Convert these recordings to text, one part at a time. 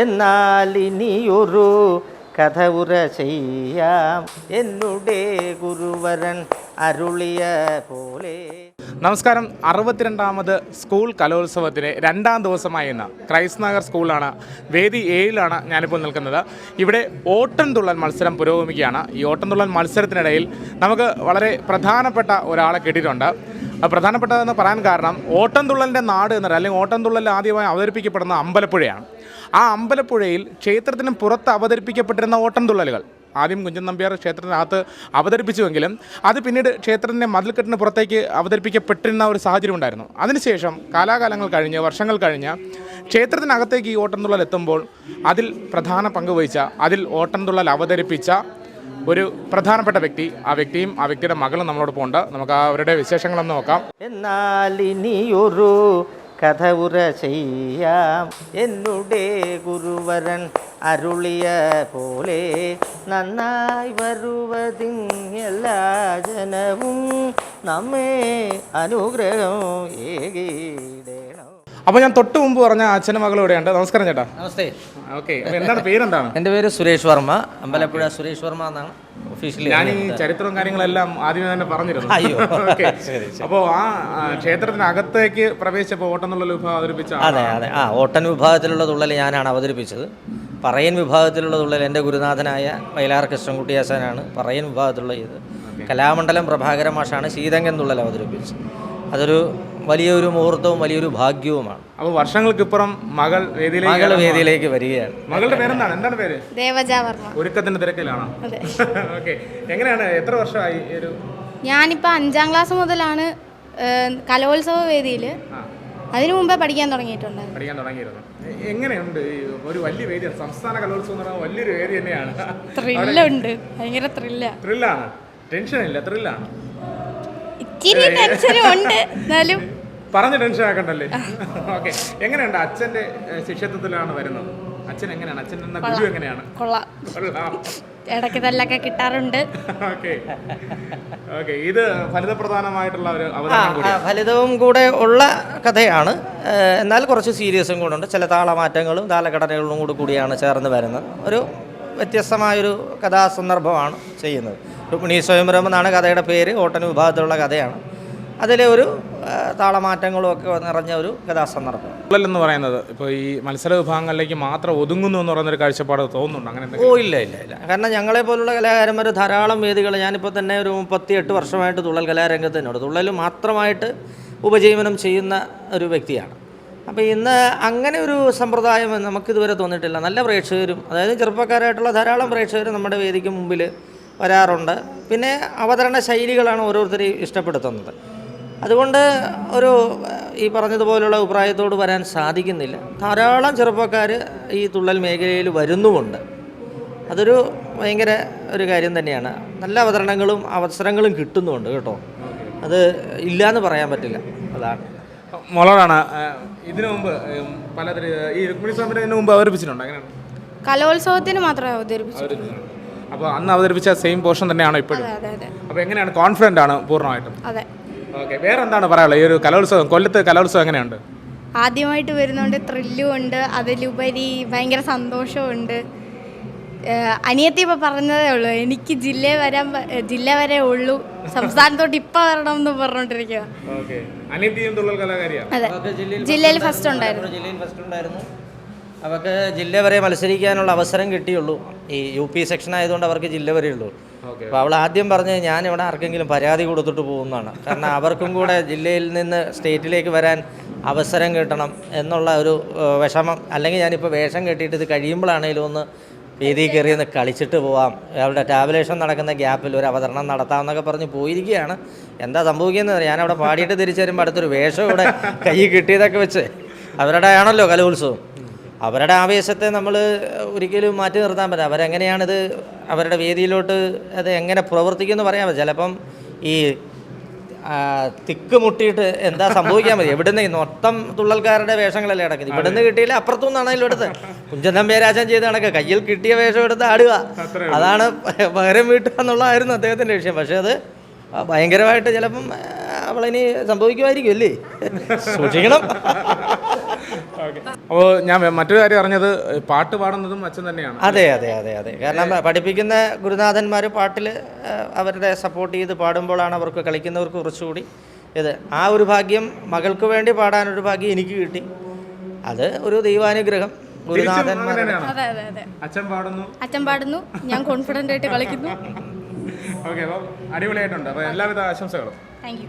എന്നാൽ ഇനിയൊരു കഥ ഉര ചെയ്യാം. എന്നുടേ ഗുരുവരൻ അരുളിയ പോലെ നമസ്കാരം. അറുപത്തിരണ്ടാമത് സ്കൂൾ കലോത്സവത്തിന് രണ്ടാം ദിവസമായ ഇന്ന് ക്രൈസ്റ്റ് സ്കൂളാണ് വേദി ഏഴിലാണ് ഞാനിപ്പോൾ നിൽക്കുന്നത്. ഇവിടെ ഓട്ടംതുള്ളൽ മത്സരം പുരോഗമിക്കുകയാണ്. ഈ ഓട്ടംതുള്ളൽ മത്സരത്തിനിടയിൽ നമുക്ക് വളരെ പ്രധാനപ്പെട്ട ഒരാളെ കേട്ടിട്ടുണ്ട് അത് പ്രധാനപ്പെട്ടതെന്ന് പറയാൻ കാരണം ഓട്ടംതുള്ളലിന്റെ നാട് എന്ന് അല്ലെങ്കിൽ ഓട്ടംതുള്ളൽ ആദ്യമായി അവതരിപ്പിക്കപ്പെടുന്ന അമ്പലപ്പുഴയാണ്. ആ അമ്പലപ്പുഴയിൽ ക്ഷേത്രത്തിന് പുറത്ത് അവതരിപ്പിക്കപ്പെട്ടിരുന്ന ഓട്ടംതുള്ളലുകൾ ആദ്യം കുഞ്ചൻ നമ്പ്യാർ ക്ഷേത്രത്തിനകത്ത് അവതരിപ്പിച്ചുവെങ്കിലും അത് പിന്നീട് ക്ഷേത്രത്തിന്റെ മതിൽക്കെട്ടിന് പുറത്തേക്ക് അവതരിപ്പിക്കപ്പെട്ടിരുന്ന ഒരു സാഹചര്യം ഉണ്ടായിരുന്നു. അതിനുശേഷം കാലാകാലങ്ങൾ കഴിഞ്ഞ് വർഷങ്ങൾ കഴിഞ്ഞ് ക്ഷേത്രത്തിനകത്തേക്ക് ഈ ഓട്ടംതുള്ളൽ എത്തുമ്പോൾ അതിൽ പ്രധാന പങ്ക് വഹിച്ച അതിൽ ഓട്ടംതുള്ളൽ അവതരിപ്പിച്ച ഒരു പ്രധാനപ്പെട്ട വ്യക്തി ആ വ്യക്തിയും ആ വ്യക്തിയുടെ മകളും നമ്മളോടൊപ്പം ഉണ്ട് നമുക്ക് അവരുടെ വിശേഷങ്ങളൊന്ന് നോക്കാം. എന്നാൽ ഇനിയൊരു കഥ ഉറ ചെയ്യാം. എന്നുടെ ഗുരുവരൻ അരുളിയ പോലെ നന്നായി വരുവതിങ്ങെല്ലാ ജനവും നമ്മെ അനുഗ്രഹം ഏകീടേണം. അപ്പോൾ ഞാൻ തൊട്ട് മുമ്പ് പറഞ്ഞ അച്ഛനും മകളും ഇവിടെയുണ്ട്. നമസ്കാരം ചേട്ടാ. നമസ്തേ. ഓക്കെ. എന്താണ് പേരെന്താണ്? എന്റെ പേര് സുരേഷ് വർമ്മ. അമ്പലപ്പുഴ സുരേഷ് വർമ്മ എന്നാണ്. ഒഫീഷ്യലി ഞാൻ ഈ ചരിത്രവും കാര്യങ്ങളെല്ലാം ആദ്യമേ തന്നെ പറഞ്ഞിരുന്നു. അപ്പോൾ ആ ആ, ക്ഷേത്രത്തിനകത്തേക്ക് പ്രവേശിച്ചപ്പോൾ ഓട്ടംതുള്ളൽ വിഭാഗം അവതരിപ്പിച്ച അതെ അതെ. ആ ഓട്ടൻ വിഭാഗത്തിലുള്ള തുള്ളൽ ഞാനാണ് അവതരിപ്പിച്ചത്. പറയൻ വിഭാഗത്തിലുള്ള തുള്ളൽ എന്റെ ഗുരുനാഥനായ വയലാർ കൃഷ്ണൻകുട്ടിയാശാനാണ് പറയൻ വിഭാഗത്തിലുള്ള ഇത്. കലാമണ്ഡലം പ്രഭാകര മാഷാണ് ശീതങ്കൻ തുള്ളൽ അവതരിപ്പിച്ചത്. അതൊരു വലിയൊരു മുഹൂർത്തവും വലിയൊരു ഭാഗ്യവുമാണ്. അപ്പോൾ വർഷങ്ങൾക്കിപ്പുറം മകൾ വേദിയിലേക്ക് മകൾ വേദിയിലേക്ക് വരികയാണ്. മകളുടെ പേരെന്താണ്? എന്താണ് പേര്? ദേവജ വർമ്മ. ഒരുക്കത്തിന്റെ തിരക്കിലാണോ. ഓക്കെ. എങ്ങനെയാണ്? എത്ര വർഷമായി ഈ ഒരു ഞാനിപ്പോൾ അഞ്ചാം ക്ലാസ് മുതലാണ് ഏഹ്, കലോത്സവ വേദിയിൽ ആ. അതിനു മുമ്പേ പഠിക്കാൻ തുടങ്ങിയിട്ടുണ്ട്. പഠിക്കാൻ തുടങ്ങിയിരുന്നു. എ- എങ്ങനെയുണ്ട് ഈ ഒരു വലിയ വേദിയാണ്? സംസ്ഥാന കലോത്സവം എന്ന് പറയുന്നത് വലിയൊരു വേദി തന്നെയാണ്. ത്രില്ലുണ്ട്. ഭയങ്കര ത്രില്ല. ത്രില്ലാണ്. ടെൻഷൻ ഇല്ല ത്രില്ലാണ്. ഇച്ചിരി ടെൻഷനും ഉണ്ട്. എന്നാലും പറഞ്ഞ് ടെൻഷൻ ആക്കണ്ടല്ലേ? ഓക്കെ എങ്ങനെയുണ്ട് അച്ഛന്റെ ശിക്ഷത്വത്തിലാണ് ശിഷ്യത്വത്തിലാണ് വരുന്നത്? അച്ഛൻ എങ്ങനെയാണ്? അച്ഛൻ എന്ന ഗുരു എങ്ങനെയാണ്? ഇടയ്ക്ക് തല്ലൊക്കെ കിട്ടാറുണ്ട്. ഓക്കെ ഓക്കെ ഇത് ഫലിതപ്രധാനമായിട്ടുള്ള ഒരു ഫലിതവും കൂടെ ഉള്ള കഥയാണ്. എന്നാൽ കുറച്ച് സീരിയസും കൂടെ ഉണ്ട്. ചില താളമാറ്റങ്ങളും താലഘടനകളും കൂടി കൂടിയാണ് ചേർന്ന് വരുന്നത്. ഒരു വ്യത്യസ്തമായൊരു കഥാസന്ദർഭമാണ് ചെയ്യുന്നത്. രുക്മിണി സ്വയംവരം എന്നാണ് കഥയുടെ പേര്. ഓട്ടൻ വിഭാഗത്തിലുള്ള കഥയാണ്. അതിലെ ഒരു താളമാറ്റങ്ങളും ഒക്കെ നിറഞ്ഞ ഒരു കഥാസന്ദർഭം എന്ന് പറയുന്നത് ഇപ്പോൾ ഈ മത്സര വിഭാഗങ്ങളിലേക്ക് മാത്രം ഒതുങ്ങുന്നു എന്ന് പറയുന്ന ഒരു കാഴ്ചപ്പാട് തോന്നുന്നുണ്ട്? അങ്ങനെ ഓ ഇല്ല ഇല്ല ഇല്ല. കാരണം ഞങ്ങളെ പോലുള്ള കലാകാരന്മാർ ധാരാളം വേദികൾ ഞാനിപ്പോൾ തന്നെ ഒരു മുപ്പത്തി എട്ട് വർഷമായിട്ട് തുള്ളൽ കലാരംഗത്ത് തന്നെയുണ്ട് തുള്ളൽ മാത്രമായിട്ട് ഉപജീവനം ചെയ്യുന്ന ഒരു വ്യക്തിയാണ്. അപ്പോൾ ഇന്ന് അങ്ങനെ ഒരു സമ്പ്രദായം നമുക്കിതുവരെ തോന്നിയിട്ടില്ല. നല്ല പ്രേക്ഷകരും അതായത് ചെറുപ്പക്കാരായിട്ടുള്ള ധാരാളം പ്രേക്ഷകർ നമ്മുടെ വേദിക്ക് മുമ്പിൽ വരാറുണ്ട്. പിന്നെ അവതരണ ശൈലികളാണ് ഓരോരുത്തരെയും ഇഷ്ടപ്പെടുത്തുന്നത്. അതുകൊണ്ട് ഒരു ഈ പറഞ്ഞതുപോലുള്ള അഭിപ്രായത്തോട് വരാൻ സാധിക്കുന്നില്ല. ധാരാളം ചെറുപ്പക്കാർ ഈ തുള്ളൽ മേഖലയിൽ വരുന്നുമുണ്ട്. അതൊരു ഭയങ്കര ഒരു കാര്യം തന്നെയാണ്. നല്ല അവതരണങ്ങളും അവസരങ്ങളും കിട്ടുന്നുമുണ്ട് കേട്ടോ. അത് ഇല്ല എന്ന് പറയാൻ പറ്റില്ല. അതാണ്. മോളോടാണ് ഇതിനു മുമ്പ് പല പലതരം ഈ രുക്മിണി സ്വാമിനെ ഇതിനു മുമ്പ് അവതരിപ്പിച്ചിട്ടുണ്ട്? അങ്ങനെയാണ് കലോത്സവത്തിന് മാത്രമേ അവതരിപ്പിച്ചു അപ്പോൾ അന്ന് അവതരിപ്പിച്ച സെയിം പോർഷൻ തന്നെയാണോ ഇപ്പോഴും? അതെ അതെ അതെ. അപ്പോൾ എങ്ങനെയാണ് കോൺഫിഡന്റ് ആണ് പൂർണമായിട്ടും? അതെ. ഓക്കെ വേറെ എന്താണ് പറയാനുള്ളത്? ഈ ഒരു കലോത്സവം കൊല്ലത്ത് കലോത്സവം എങ്ങനെയുണ്ട്? ആദ്യമായിട്ട് വരുന്നതുകൊണ്ട് ത്രില്ലും ഉണ്ട് അതിലുപരി ഭയങ്കര സന്തോഷമുണ്ട് ഉണ്ട് അനിയത്തി ഇപ്പോൾ പറഞ്ഞതേ ഉള്ളൂ എനിക്ക് ജില്ല വരാൻ ജില്ല വരെ ഉള്ളൂ സംസ്ഥാനത്തോട്ട് ഇപ്പം വരണം എന്ന് പറഞ്ഞോണ്ടിരിക്കുക അതെ ജില്ലയിൽ ഫസ്റ്റ് ഉണ്ടായിരുന്നു. ജില്ലയിൽ ഫസ്റ്റ് ഉണ്ടായിരുന്നു. അവർക്ക് ജില്ല വരെ മത്സരിക്കാനുള്ള അവസരം കിട്ടിയുള്ളൂ. ഈ യു പി സെക്ഷൻ ആയതുകൊണ്ട് അവർക്ക് ജില്ല വരെ ഉള്ളൂ. അപ്പോൾ അവൾ ആദ്യം പറഞ്ഞ് ഞാൻ ഇവിടെ ആർക്കെങ്കിലും പരാതി കൊടുത്തിട്ട് പോകുന്നതാണ്. കാരണം അവർക്കും കൂടെ ജില്ലയിൽ നിന്ന് സ്റ്റേറ്റിലേക്ക് വരാൻ അവസരം കിട്ടണം എന്നുള്ള ഒരു വിഷമം. അല്ലെങ്കിൽ ഞാനിപ്പോൾ വേഷം കെട്ടിയിട്ട് ഇത് കഴിയുമ്പോഴാണേലും ഒന്ന് വേദിയിൽ കയറി ഒന്ന് കളിച്ചിട്ട് പോവാം. അവരുടെ ടാബുലേഷൻ നടക്കുന്ന ഗ്യാപ്പിൽ ഒരു അവതരണം നടത്താമെന്നൊക്കെ പറഞ്ഞ് പോയിരിക്കുകയാണ്. എന്താ സംഭവിക്കുന്നത് ഞാനവിടെ പാടിയിട്ട് തിരിച്ചു വരുമ്പോൾ അടുത്തൊരു വേഷം ഇവിടെ കൈ കിട്ടിയതൊക്കെ വെച്ച്. അവരുടെ ആണല്ലോ കലോത്സവം. അവരുടെ ആവേശത്തെ നമ്മൾ ഒരിക്കലും മാറ്റി നിർത്താൻ പറ്റില്ല. അവരെങ്ങനെയാണിത് അവരുടെ വേദിയിലോട്ട് അത് എങ്ങനെ പ്രവർത്തിക്കുമെന്ന് പറയാൻ പറ്റില്ല. ചിലപ്പം ഈ തിക്ക് മുട്ടിയിട്ട് എന്താ സംഭവിക്കാൻ മതി എവിടുന്ന് മൊത്തം തുള്ളൽക്കാരുടെ വേഷങ്ങളല്ലേ കിടക്കുന്നത് ഇവിടുന്ന് കിട്ടിയില്ല അപ്പുറത്തു നിന്നാണെങ്കിലും എടുത്ത് കുഞ്ചൻ നമ്പ്യാരാജൻ ചെയ്ത കണക്ക് കയ്യിൽ കിട്ടിയ വേഷം എടുത്ത് ആടുക. അതാണ് പകരം വീട്ടുക എന്നുള്ളതായിരുന്നു അദ്ദേഹത്തിന്റെ വിഷയം. പക്ഷേ അത് ഭയങ്കരമായിട്ട് ചിലപ്പം അവളിനി സംഭവിക്കുമായിരിക്കും അല്ലേ? സൂക്ഷിക്കണം. അപ്പോൾ ഞാൻ മറ്റൊരു കാര്യം അറിഞ്ഞത് പാട്ട് പാടുന്നതും അച്ഛൻ തന്നെയാണ്. അതെ അതെ അതെ അതെ. കാരണം പഠിപ്പിക്കുന്ന ഗുരുനാഥന്മാർ പാട്ടിൽ അവരുടെ സപ്പോർട്ട് ചെയ്ത് പാടുമ്പോഴാണ് അവർക്ക് കളിക്കുന്നവർക്ക് കുറച്ചുകൂടി ഇത്. ആ ഒരു ഭാഗ്യം മകൾക്ക് വേണ്ടി പാടാനൊരു ഭാഗ്യം എനിക്ക് കിട്ടി. അത് ഒരു ദൈവാനുഗ്രഹം അച്ഛൻ പാടുന്നു. അച്ഛൻ പാടുന്നു. ഞാൻ കോൺഫിഡന്റ് ആയിട്ട് കളിക്കുന്നു. ഓക്കെ അപ്പോൾ അടിപൊളിയായിട്ടുണ്ട്. അപ്പോൾ എല്ലാവിധ ആശംസകളും. താങ്ക് യു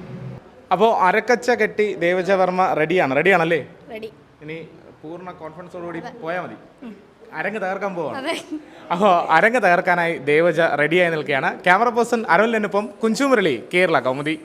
അപ്പോൾ അരക്കച്ച കെട്ടി ദേവജ വർമ്മ റെഡിയാണ് റെഡിയാണല്ലേ റെഡി ഇനി പൂർണ കോൺഫിഡൻസോടുകൂടി പോയാൽ മതി. അരങ്ങ് തകർക്കാൻ പോവാണ്. അപ്പോൾ അരങ്ങ് തകർക്കാനായി ദേവജ റെഡിയായി നിൽക്കുകയാണ്. ക്യാമറ പേഴ്സൺ അരുണിനൊപ്പം കുഞ്ചുമുരളി കേരള കൗമുദി.